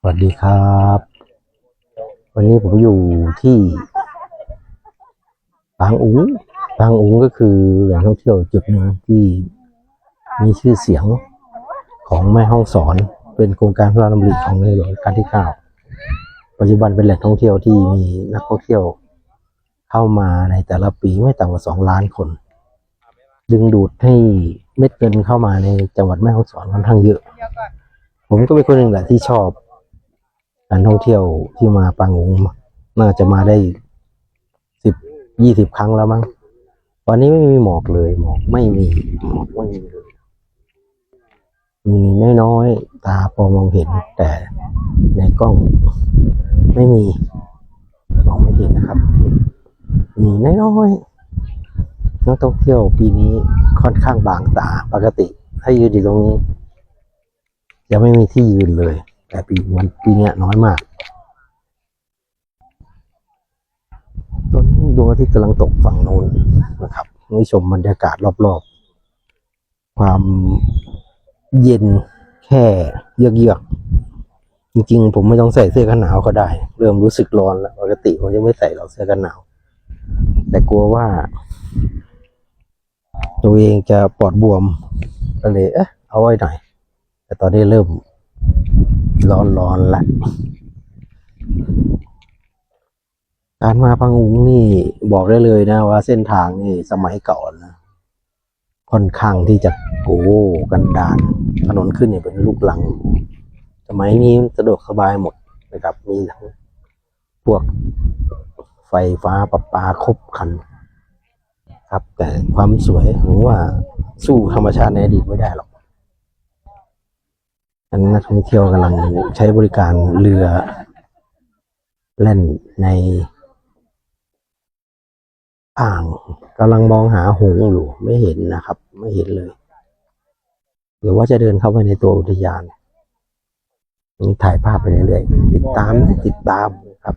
สวัสดีครับ วันนี้ผมอยู่ที่ปางอุงปางอุงก็คือแหล่งท่องเที่ยวจุดหนึ่งที่มีชื่อเสียงของแม่ห้องสอน เป็นโครงการพระราชดำริของในหลวงรัชกาลที่เก้าปัจจุบันเป็นแหล่งท่องเที่ยวที่มีนักท่องเที่ยวเข้ามาในแต่ละปีไม่ต่ำกว่าสองล้านคน ดึงดูดให้เม็ดเงินเข้ามาในจังหวัดแม่ฮ่องสอนค่อนข้างเยอะ ผมก็เป็นคนหนึ่งแหละที่ชอบการท่องเที่ยวที่มาปางุงน่าจะมาได้สิบยี่สิบครั้งแล้วมั้งวันนี้ไม่มีหมอกเลยหมอกไม่มีหมอกไม่มีเลยมีน้อยๆตาพอมองเห็น แต่ในกล้องไม่มีมองไม่เห็นนะครับ มีน้อยๆนักท่องเที่ยวปีนี้ค่อนข้างบางตาปกติ ถ้ายืนอยู่ตรงนี้ ยังไม่มีที่ยืนเลย แต่ปีวันปีนี้น้อยมากตอนนี้ดวงอาทิตย์กำลังตกฝั่งโน้นนะครับนี่ชมบรรยากาศรอบๆ ความเย็นแค่เยือกๆจริงๆ ผมไม่ต้องใส่เสื้อกันหนาวก็ได้ เริ่มรู้สึกร้อนแล้วปกติผมจะไม่ใส่หรอกเสื้อกันหนาว แต่กลัวว่า ตัวเองจะปอดบวมก็เลยเอ๊ะเอาไว้หน่อย แต่ตอนนี้เริ่มร้อนร้อนละการมาพังอุงนี่บอกได้เลยนะว่าเส้นทางนี่สมัยก่อนะค่อนข้างที่จะโอ้กันดานถนนขึ้นเนี่ยเป็นลูกหลัง สมัยนี้สะดวกสบายหมดนะครับ มีทั้งพวกไฟฟ้าประปาครบครัน ครับ แต่ความสวยผมว่าสู้ธรรมชาติในอดีตไม่ได้หรอก อันนักท่องเที่ยวกำลังใช้บริการเรือเล่นใน อ่างกำลังมองหาหงอยู่ไม่เห็นนะครับ ไม่เห็นเลย หรือว่าจะเดินเข้าไปในตัวอุทยานนี่ถ่ายภาพไปเรื่อยๆติดตามนะติดตามครับ